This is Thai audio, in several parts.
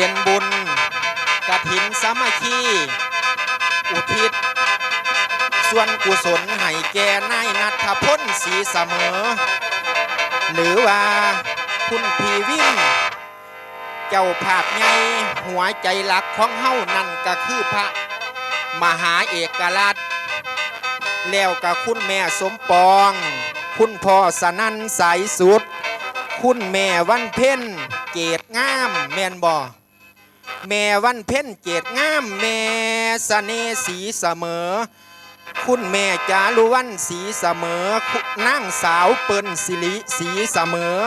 เป็นบุญกฐินสามัคคีอุทิศ ส่วนกุศลให้แก่นายนัทพลศรีเสมอ หรือว่าคุณพีวินเจ้าภาพใหญ่หัวใจหลักของเฮานั่นก็คือพระ มหาเอกราชแล้วกับคุณแม่สมปอง คุณพ่อสนันสายสุด คุณแม่วันเพ็ญเกตงามแมนบ่ แม่วันเพ็ญเกตงามแม่สเสน่ห์สีเสมอ คุณแม่จารุวันสีเสมอคุณนางสาวเปิ้นสิริสีเสมอ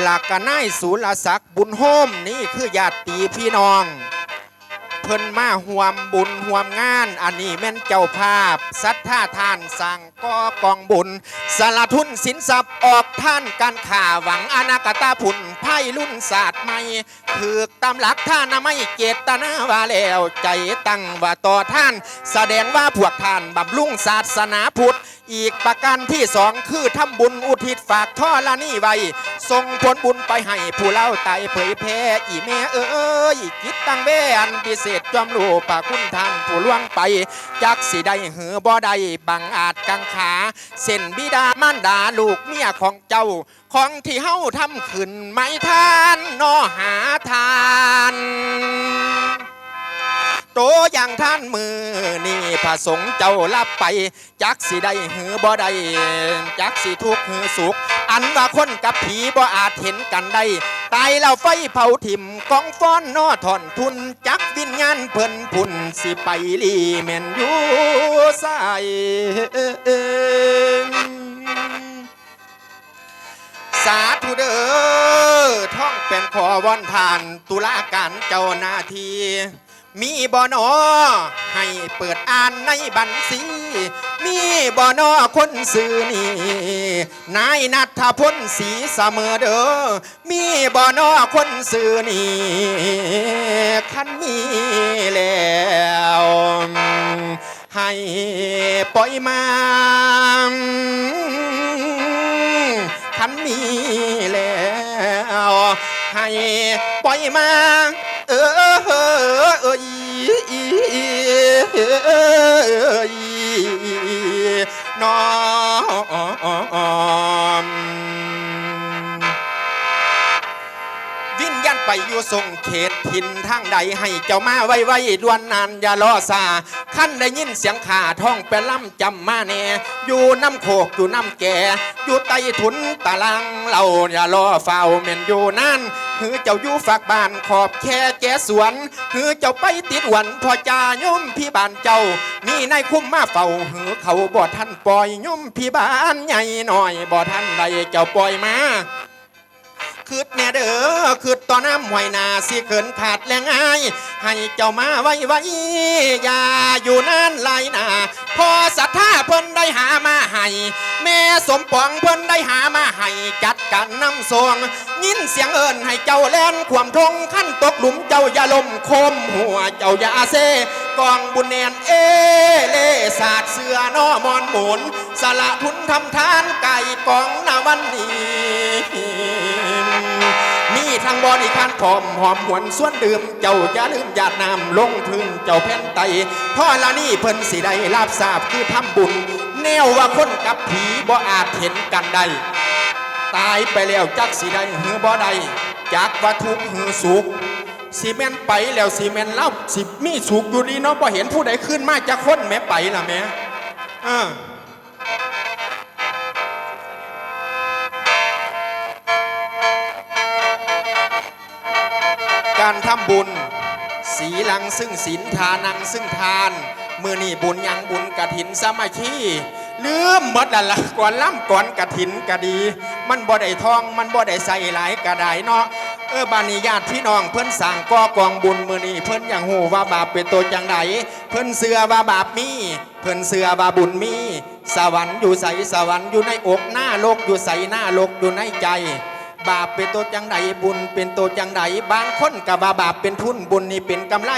หลักกนายสุรศักดิ์บุญโฮมนี่คือญาติพี่น้อง เพิ่นมาห่วมบุญห่วมงาน อันนี้แม่นเจ้าภาพ สัทธาทานสั่งก่อกองบุญ สารทุนสินทรัพย์ออกท่านการข่าหวังอนาคตาผุนไพ่รุ่นศาสตร์ใหม่ถือตามหลักท่านไม่เจตนาว่าแล้วใจตั้งว่าต่อท่าน แสดงว่าพวกท่านบำรุงศาสนาพุทธ อีกประการที่สองคือทำบุญอุทิศฝากท่อละนี่ไว้ส่งผลบุญไปให้ผู้เล่าไตเผยแพร่อีแม่เอ้ยจิตตั้งเวอันพิเศษจอมลูกปากคุณทานผู้ล่วงไปจักสิได้หือบ่ได้บังอาจกังขา เส้นบิดามารดาลูกเมียของเจ้าของที่เฮาทำขึ้นไม่ทานนอหาทานโตอย่างท่านมือนี่ พระสงฆ์เจ้ารับไป จักสิได้หือบ่ได้จักสิทุกหือสุข อันว่าคนกับผีบ่อาจเห็นกันได้ตายแล้วไฟเผาถิ่มกองฟ้อนนอถอนทุน จักวิญญาณเพิ่นพุ่นสิไปลีแม่นอยู่ใส่สาธุเด้อท่องเป็นขอวอนทานตุลาการเจ้าหน้าที่ มีบ่อนอให้เปิดอ่านในบัญชี มีบ่อนอคนซื้อนี่ นายนัทพลสีเสมอเด้อ มีบ่อนอคนซื้อนี่คันมีแล้วให้ปล่อยมาคันมีแล้วให้ปล่อยมา อยู่ทรงเขตทินทางใดให้เจ้ามาไว้ไว้ดวนนานอย่ารอซาขั้นได้ยินเสียงขาท่องไปล่ำจำมาแน่อยู่น้ำโคกอยู่น้ำแก่อยู่ใต้ถุนตารางเราอย่ารอเฝ้าเมนอยู่นั่นหือเจ้าอยู่ฝากบ้านขอบแค่แก่สวนหือเจ้าไปติดวันพอจายุ่มพี่บ้านเจ้ามีนายคุ้มมาเฝ้าหือเขาบ่ท่านปล่อยยุ่มพี่บ้านใหญ่หน่อยบ่ท่านใดเจ้าปล่อยมา คืดแน่เด้อคืดต่อน้ำหวยนาสิเขินขาดแรงอาย ให้เจ้ามาไว้ไว้อย่าอยู่นานหลายหนาพอศรัทธาเพิ่นได้หามาให้แม่สมปองเพิ่นได้หามาให้จัดการนำทรงยินเสียงเอิญให้เจ้าแล่นความทงขั้นตกหลุมเจ้าอย่าลมคมหัวเจ้าอย่าเซกองบุญแนนเอเลศาสตร์เสือนอมอนหมุนสละทุนทำทานไก่กองนาวันนี้ มีทางบริการพร้อมหอมหวนส่วนดื่ม เจ้าอย่าลืมหยาดน้ำลงถึงเจ้าแผ่นไตพ่อละนี่เพิ่นสิได้ลาบทราบคือทำบุญ แนวว่าคนกับผีบ่อาจเห็นกันได้ตายไปแล้วจักสิได้หือบ่ได้จักว่าทุกหือสุขสิแม่นไปแล้วสิแม่นเล่าสิมีสุขอยู่ดีเนาะบ่เห็นผู้ใดขึ้นมาจากคนแม่ไปล่ะแม่ออกาำบุญ สีลังซึ่งศีลทานังซึ่งทาน มือนี่บุญยังบุญกระถินสามัคคีลืมหมดล้วละก่อนล่ำก่อนกระถินกระดี มันบ่ได้ทองมันบ่ได้ใส่หลายกระไดเนาะเออบานิญาติพี่น้องเพิ่อนสั่งก่อกองบุญมือนี่เพิ่อนยังหูว่าบาปเป็นตัวจังไดเพิ่อนเสือว่าบาปมี เพิ่อนเสือว่าบุญมี สวรรค์อยู่ใสสวรรค์อยู่ในอกหน้าโลกอยู่ใสหน้าโลกอยู่ในใจ บาปเป็นตัวจังใดบุญเป็นตัวจังใดบางคนกับว่าบาปเป็นทุนบุญนี่เป็นกำไร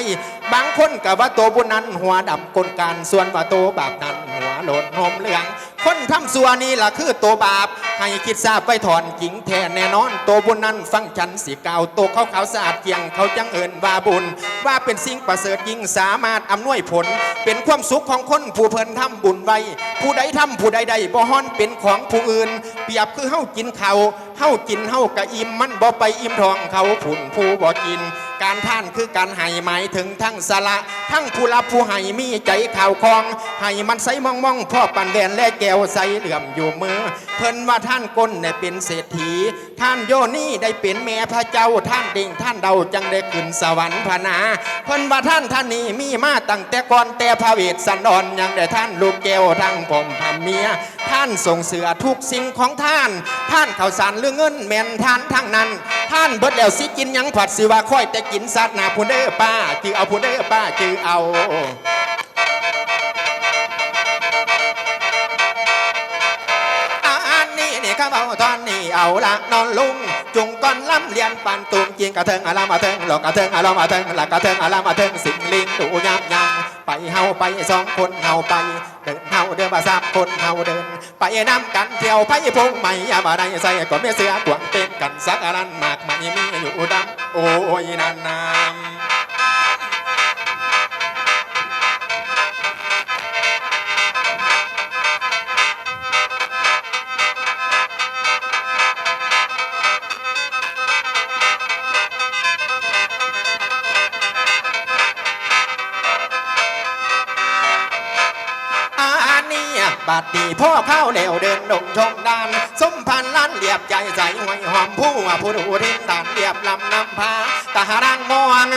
บางคนกับว่าตัวบุญนั้นหัวดำกลการส่วนว่าตัวบาปนั้นหัวโหลดนมเหลือง คนทำสัวนี่ล่ะคือตัวบาป ให้คิดทราบไว้ถอนกิ่งแท้แน่นอนตัวบุญนั้นฟังฉันสิกล่าตัวเขาขาวสะอาดเกียงเขาจังเอิญว่าบุญ ว่าเป็นสิ่งประเสริฐยิ่งสามารถอำนวยผล เป็นความสุขของคนผู้เพลินทำบุญไว้ ผู้ใดทำผู้ใดใดบ่ฮ้อนเป็นของผู้อื่น เปรียบคือเฮากินเขาเฮากินเฮากะอิ่มมันบ่ไปอิ่มทองเขาผุ่นผู้บ่กิน การท่านคือการให้หมายถึงทั้งสละทั้งผู้รับผู้ให้มีใจข่าวคองให้มันใสมองมองพ่อปันแดนและแก้วใสเหลื่อมอยู่มือ เพิ่นว่าท่านก้นได้เป็นเศรษฐี ท่านโยนี่ได้เป็นแม่พระเจ้าท่านเด่งท่านเดาจังได้ขึ้นสวรรค์พนา เพิ่นว่าท่านท่านนี้มีมาตั้งแต่ก่อนแต่พระเวสสันดรยังได้ท่านลูกแก้วทั้งผมพำเมีย ท่านส่งเสือทุกสิ่งของท่าน ท่านข่าวสารเรื่องเงินแม่นท่านทั้งนั้น ท่านเบิดแล้วสิกินยังผัดสิว่าค่อยแต่กินสัตว์นาพูนเด้อป้าจือเอาพูนเด้อป้าจือเอานี่นี่ข้าเอาตอนนี้เอาละนอนลุงจุงก้อนล้ำเลียนปันตุมจิงกระเทิงอาลามาเทิงหลอกกระเทิงอาลามาเทิงหลักกระเทิงอาลามาเทิงสิงลิงดูยามยาง ไปเฮาไปสองคนเฮาไปเดินเฮาเดินมาสามคนเฮาเดิน ไปนำกันเที่ยวไปพงใหม่ยาบาไดใส่ก็ไม่เสือกวงเป็นกันสักอรันมากไม่มีอยู่ดำโอ้ยนานนา บัดดีพ่อเข้าแนวเดินดงชมดานสมพันล้านเรียบใจใสหวยหอมผู้ผู้ดูทินดานเรียบลำนำพาตาหารังมอง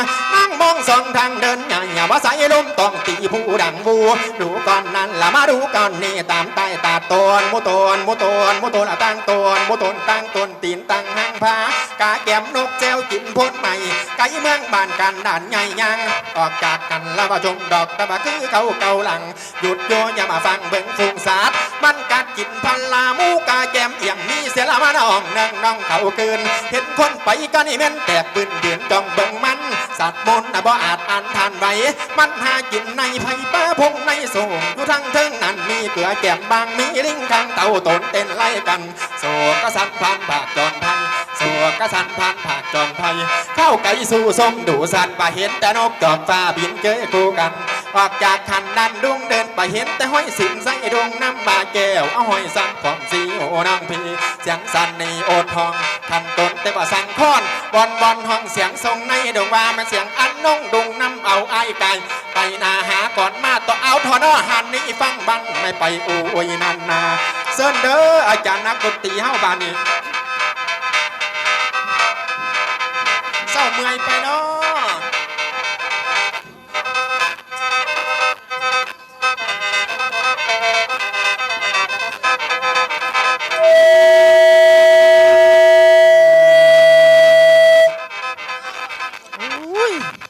มองสองทางเดินอย่าอย่าว่าใส่ลมต้องตีผู้ดังบูดูก่อนนั้นละมาดูก่อนนี่ตามใต้ตาตนมุตนมุตนมุตนตั้งตนมุตนตั้งตนตีนตั้งห้างพากาแก้มนกแจวกินพ้นใหม่ไก่เมืองบ้านกันด่านใหญ่ยังออกจากกันล้วมาชมดอกตะบะคือเขาเกาหลัง หยุดโยอย่ามาฟังเบิ่งฟูงสาดมันกัดกินพันลาหมูกาแก้มเอียงมีเสียละมาน้องนั่งน้องเขาคืนเห็นคนไปก็นี่แม่นแตกปืนเดือนจ้องเบิ่งมัน ดบนนะบ่อาจอ่านทานไว้มันหากินในไผ่ป้าพงในสูงอยู่ทั้งเทิงนั้นมีเกลือแกมบางมีลิงข้างเต่าตนเต้นไล่กันโศกสันพันผากจอนพัน ยโศกสันพันผากจอนไทยเข้าไก่สู่ส้มดูสัตว์ป่าเห็นแต่นกจอกฟ้าบินเกยคู่กันออกจากคันดันดวงเดินไปเห็นแต่ห้อยสินใส่ดงน้ำบาแก้วเอาห้อยสันผมสีโอนางพีเสียงสันในโอดทองทันตนแต่ว่าสังคอนบอนบอนห้องเสียงทรงในดวงว่ามันเสียงอันนงดุงน้ำเอาไอ้ไก่ไปนาหาก่อนมาต่อเอาทอนอหันนี้ฟังบันไม่ไปอูยนันนาเซินเด้ออาจารย์นักดนตรีเฮาบานี จ้าเมื่อยไปเนาะ